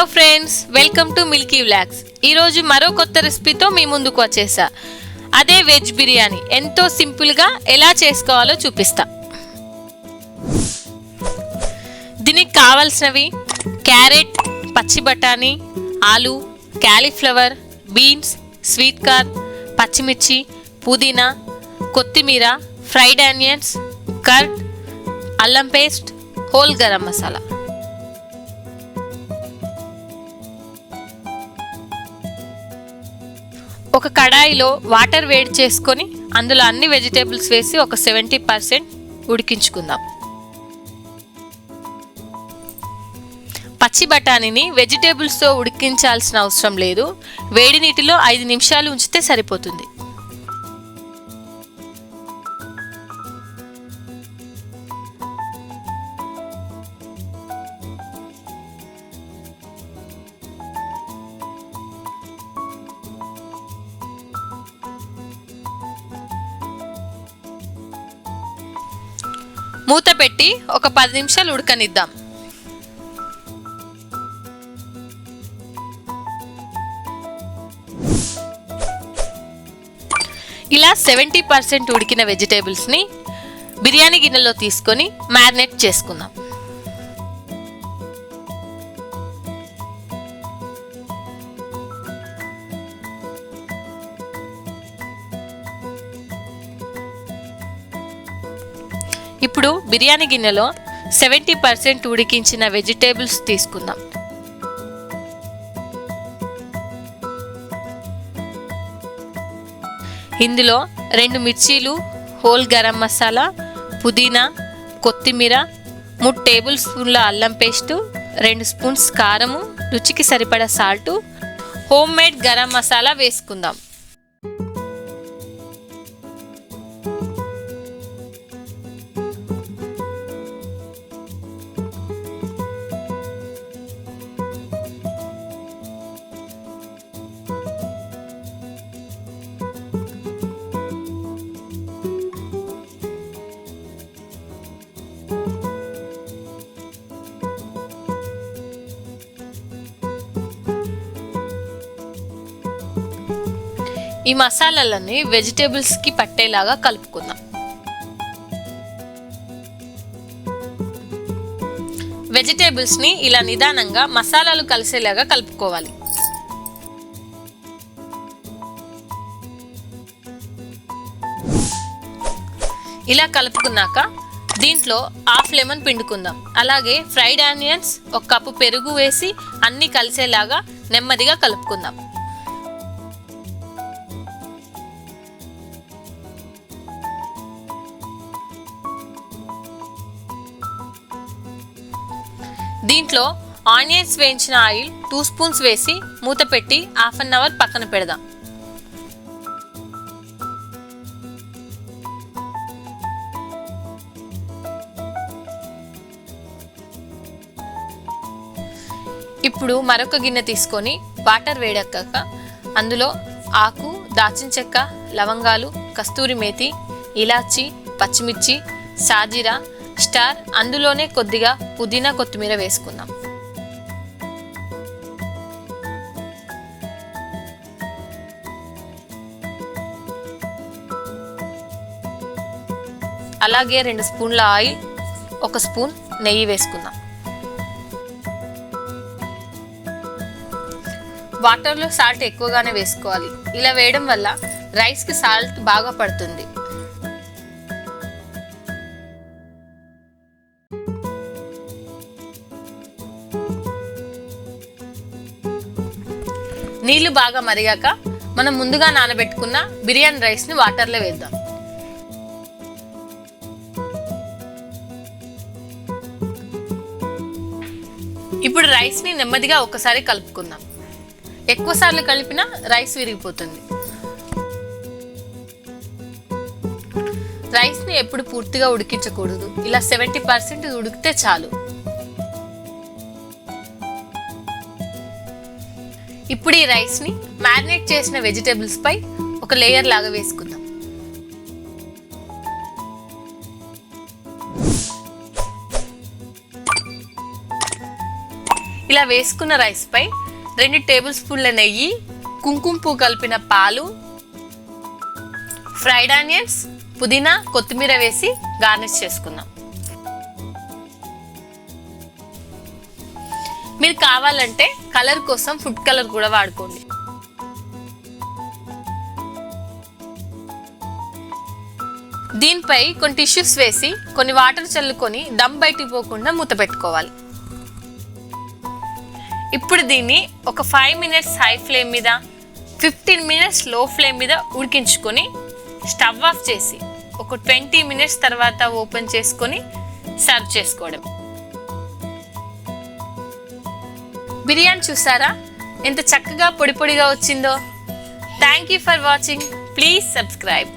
Hello friends welcome to Milky Vlogs. ఈరోజు మరో కొత్త రెసిపీతో మీ ముందుకు వచ్చేసా. అదే వెజ్ బిర్యానీ ఎంతో సింపుల్గా ఎలా చేసుకోవాలో చూపిస్తా. దీనికి కావాల్సినవి క్యారెట్ పచ్చి బఠానీ ఆలు క్యాలీఫ్లవర్ బీన్స్ స్వీట్ కార్న్ పచ్చిమిర్చి పుదీనా కొత్తిమీర ఫ్రైడ్ ఆనియన్స్ కర్డ్ అల్లం పేస్ట్ హోల్ గరం మసాలా. ఒక కడాయిలో వాటర్ వేడి చేసుకొని అందులో అన్ని వెజిటేబుల్స్ వేసి ఒక సెవెంటీ పర్సెంట్ ఉడికించుకుందాం. పచ్చి బఠానీని వెజిటేబుల్స్తో ఉడికించాల్సిన అవసరం లేదు. వేడి నీటిలో ఐదు నిమిషాలు ఉంచితే సరిపోతుంది. మూత పెట్టి ఒక పది నిమిషాలు ఉడకనిద్దాం. ఇలా సెవెంటీ పర్సెంట్ ఉడికిన వెజిటేబుల్స్ని బిర్యానీ గిన్నెలో తీసుకొని మ్యారినేట్ చేసుకుందాం. ఇప్పుడు బిర్యానీ గిన్నెలో సెవెంటీ పర్సెంట్ ఉడికించిన వెజిటేబుల్స్ తీసుకుందాం. ఇందులో రెండు మిర్చీలు హోల్ గరం మసాలా పుదీనా కొత్తిమీర మూడు టేబుల్ స్పూన్ల అల్లం పేస్టు రెండు స్పూన్స్ కారము రుచికి సరిపడా salt home made garam masala వేసుకుందాం. ఈ మసాలాలని వెజిటేబుల్స్కి పట్టేలాగా కలుపుకుందాం. వెజిటేబుల్స్ని ఇలా నిదానంగా మసాలాలు కలిసేలాగా కలుపుకోవాలి. ఇలా కలుపుకున్నాక దీంట్లో హాఫ్ లెమన్ పిండుకుందాం. అలాగే ఫ్రైడ్ ఆనియన్స్ ఒక కప్పు పెరుగు వేసి అన్నీ కలిసేలాగా నెమ్మదిగా కలుపుకుందాం. దీంట్లో ఆనియన్స్ వేయించిన ఆయిల్ టూ స్పూన్స్ వేసి మూత పెట్టి హాఫ్ అన్ అవర్ పక్కన పెడదాం. ఇప్పుడు మరొక గిన్నె తీసుకొని వాటర్ వేడెక్కాక అందులో ఆకు దాచిన చెక్క లవంగాలు కస్తూరి మేతి ఇలాచి పచ్చిమిర్చి సాజీరా స్టార్ అందులోనే కొద్దిగా పుదీనా కొత్తిమీర వేసుకుందాం. అలాగే రెండు స్పూన్ల ఆయిల్ ఒక స్పూన్ నెయ్యి వేసుకుందాం. వాటర్లో సాల్ట్ ఎక్కువగానే వేసుకోవాలి. ఇలా వేయడం వల్ల రైస్కి సాల్ట్ బాగా పడుతుంది. నీళ్ళు బాగా మరిగాక మనం ముందుగా నానబెట్టుకున్న బిర్యానీ రైస్ని వాటర్లో వేద్దాం. ఇప్పుడు రైస్ని నెమ్మదిగా ఒకసారి కలుపుకుందాం. ఎక్కువ సార్లు కలిపినా రైస్ విరిగిపోతుంది. రైస్ని ఎప్పుడు పూర్తిగా ఉడికించకూడదు. ఇలా సెవెంటీ పర్సెంట్ ఉడికితే చాలు. ఇప్పుడు ఈ రైస్ని మ్యారినేట్ చేసిన వెజిటేబుల్స్ పై ఒక లేయర్ లాగా వేసుకుందాం. ఇలా వేసుకున్న రైస్పై రెండు టేబుల్ స్పూన్ల నెయ్యి కుంకుమ పువ్వు కలిపిన పాలు ఫ్రైడ్ ఆనియన్స్ పుదీనా కొత్తిమీర వేసి గార్నిష్ చేసుకుందాం. మీరు కావాలంటే కలర్ కోసం ఫుడ్ కలర్ కూడా వాడుకోండి. దీనిపై కొన్ని టిష్యూస్ వేసి కొన్ని వాటర్ చల్లుకొని దమ్ బయటికి పోకుండా మూత పెట్టుకోవాలి. ఇప్పుడు దీన్ని ఒక ఫైవ్ మినిట్స్ హై ఫ్లేమ్ మీద ఫిఫ్టీన్ మినిట్స్లో ఫ్లేమ్ మీద ఉడికించుకొని స్టవ్ ఆఫ్ చేసి ఒక ట్వంటీ మినిట్స్ తర్వాత ఓపెన్ చేసుకొని సర్వ్ చేసుకోవడం. బిర్యానీ చూసారా? ఎంత చక్కగా పొడి పొడిగా వచ్చిందో. Thank you for watching please subscribe